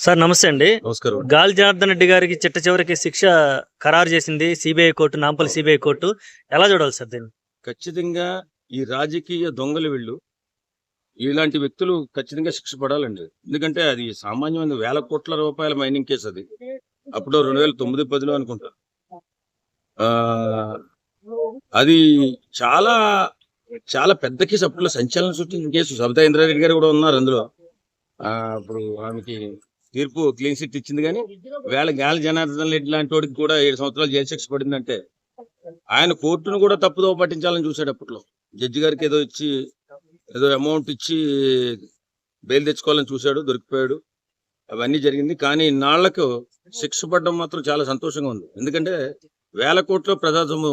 Sir నమస్తే అండి. నమస్కారం. గాలి జనార్దన్ రెడ్డి గారికి చిట్ట చివరికి శిక్ష ఖరారు చేసింది CBI court Nampally CBI court. ఎలా చూడాలి సార్ దీన్ని? ఖచ్చితంగా ఈ రాజకీయ దొంగలు వీళ్ళు ఇలాంటి వ్యక్తులు ఖచ్చితంగా శిక్ష పడాలండి. ఎందుకంటే అది సామాన్యమైన వేల కోట్ల రూపాయల మైనింగ్ కేసు అది. అప్పుడు రెండు వేల తొమ్మిది పదిలో అనుకుంటా. ఆ, అది చాలా చాలా పెద్ద కేసు. అప్పుడు సంచలనం సృష్టించిన కేసు. సబితా ఇంద్రారెడ్డి గారు కూడా ఉన్నారు అందులో. ఆ, అప్పుడు ఆమెకి తీర్పు క్లీన్ చిట్ ఇచ్చింది కానీ వేళ గాలి జనార్దన్ రెడ్డి లాంటి వాడికి కూడా ఏడు సంవత్సరాలు జైలు శిక్ష పడిందంటే ఆయన కోర్టును కూడా తప్పుదో పట్టించాలని చూశాడు అప్పట్లో. జడ్జి గారికి ఏదో ఇచ్చి ఏదో అమౌంట్ ఇచ్చి బెయిల్ తెచ్చుకోవాలని చూశాడు దొరికిపోయాడు. అవన్నీ జరిగింది. కానీ నాళ్ళకు శిక్ష పడడం మాత్రం చాలా సంతోషంగా ఉంది. ఎందుకంటే వేల కోట్ల ప్రజాసము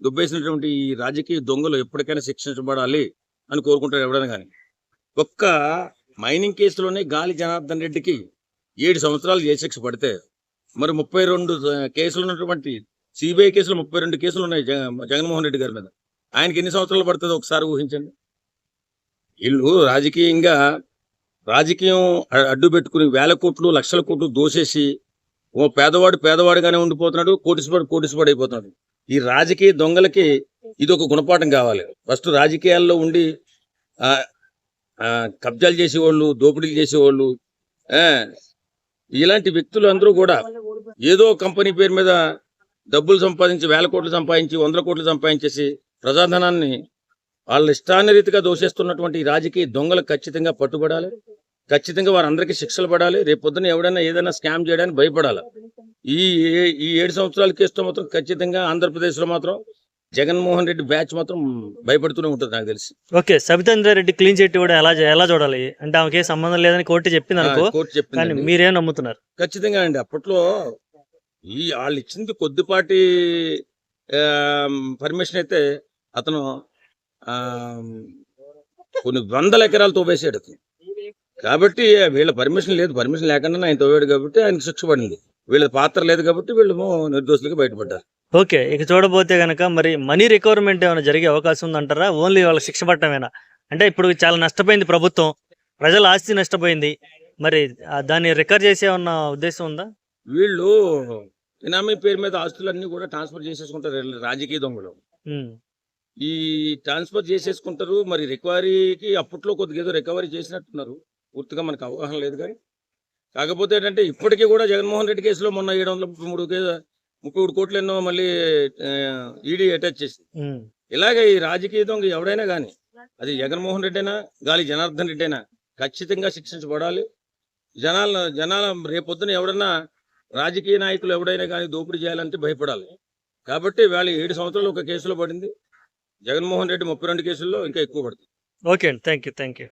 దుబ్బేసినటువంటి ఈ రాజకీయ దొంగలు ఎప్పటికైనా శిక్షించబడాలి అని కోరుకుంటాడు ఎవడైనా కానీ. ఒక్క మైనింగ్ కేసులోనే గాలి జనార్దన్ రెడ్డికి ఏడు సంవత్సరాలు జైలు శిక్ష పడితే మరి ముప్పై రెండు కేసులు ఉన్నటువంటి సిబిఐ కేసులు ముప్పై రెండు కేసులు ఉన్నాయి జగ- జగన్మోహన్ రెడ్డి గారి మీద. ఆయనకి ఎన్ని సంవత్సరాలు పడుతుందో ఒకసారి ఊహించండి? వీళ్ళు రాజకీయంగా రాజకీయం అడ్డు పెట్టుకుని వేల కోట్లు లక్షల కోట్లు దోసేసి ఓ పేదవాడు పేదవాడిగానే ఉండిపోతున్నాడు కోటిసిపడి కోటిసిపడి అయిపోతున్నాడు ఈ రాజకీయ దొంగలకి ఇది ఒక గుణపాఠం కావాలి. ఫస్ట్ రాజకీయాల్లో ఉండి కబ్జాలు చేసేవాళ్ళు దోపిడీలు చేసేవాళ్ళు ఇలాంటి వ్యక్తులు అందరూ కూడా ఏదో కంపెనీ పేరు మీద డబ్బులు సంపాదించి వేల కోట్లు సంపాదించి వందల కోట్లు సంపాదించేసి ప్రజాధనాన్ని వాళ్ళ ఇష్టానురీతిగా దోషేస్తున్నటువంటి రాజకీయ దొంగలు ఖచ్చితంగా పట్టుబడాలి. ఖచ్చితంగా వారందరికీ శిక్షలు పడాలి. రేపు పొద్దున ఎవడైనా ఏదైనా స్కామ్ చేయడానికి భయపడాలి. ఈ ఏ- ఈ ఏడు సంవత్సరాల కేసుతో మాత్రం ఖచ్చితంగా ఆంధ్రప్రదేశ్లో మాత్రం జగన్మోహన్ రెడ్డి బ్యాచ్ మాత్రం భయపడుతూనే ఉంటుంది నాకు తెలిసి. Okay Sabitendra Reddy clean chit కూడా ఎలా ఎలా చూడాలి? అంటే ఆమెకి సంబంధం లేదని కోర్టు చెప్పింది అనుకో కోర్టు చెప్పింది మీరేం నమ్ముతున్నారు? ఖచ్చితంగా అండి అప్పట్లో ఈ వాళ్ళు ఇచ్చింది కొద్దిపాటి పర్మిషన్ అయితే అతను కొన్ని వందల ఎకరాలు అతను. కాబట్టి వీళ్ళ పర్మిషన్ లేదు పర్మిషన్ లేకుండా ఆయన తోవాడు కాబట్టి ఆయనకు శిక్ష పడింది. వీళ్ళ పాత్ర లేదు కాబట్టి వీళ్ళు నిర్దోషులుగా బయటపడ్డారు. ఓకే ఇక చూడబోతే గనక మరి మనీ రికవర్మెంట్ ఏమైనా జరిగే అవకాశం ఉందంటారా? ఓన్లీ వాళ్ళకి శిక్ష పట్టమేనా అంటే ఇప్పుడు చాలా నష్టపోయింది ప్రభుత్వం ప్రజల ఆస్తి నష్టపోయింది. మరి దాన్ని రికవర్ చేసే ఉన్న ఉద్దేశం ఉందా? వీళ్ళు ఇనామీ పేరు మీద ఆస్తులన్నీ కూడా ట్రాన్స్ఫర్ చేసేసుకుంటారు రాజకీయ దొంగలు. ఈ ట్రాన్స్ఫర్ చేసేసుకుంటారు మరి రికవరీకి అప్పట్లో కొద్దిగా ఏదో రికవరీ చేసినట్టున్నారు. పూర్తిగా మనకు అవగాహన లేదు కానీ. కాకపోతే ఏంటంటే ఇప్పటికీ కూడా జగన్మోహన్ రెడ్డి కేసులో మొన్న ఏడు వందల ముప్పై మూడు కేసు ముప్పై కోట్లు ఎన్నో మళ్ళీ ఈడీ అటాచ్ చేసింది. ఇలాగే ఈ రాజకీయ దొంగ ఎవడైనా కానీ అది జగన్మోహన్ రెడ్డి అయినా గాలి జనార్దన్ రెడ్డి అయినా ఖచ్చితంగా శిక్షించబడాలి. జనాల జనాల రేపొద్దున ఎవడన్నా రాజకీయ నాయకులు ఎవడైనా కానీ దోపిడీ చేయాలంటే భయపడాలి. కాబట్టి వాళ్ళ ఏడు సంవత్సరాలు ఒక కేసులో పడింది. జగన్మోహన్ రెడ్డి ముప్పై రెండు కేసుల్లో ఇంకా ఎక్కువ పడుతుంది. ఓకే అండి. Thank you thank you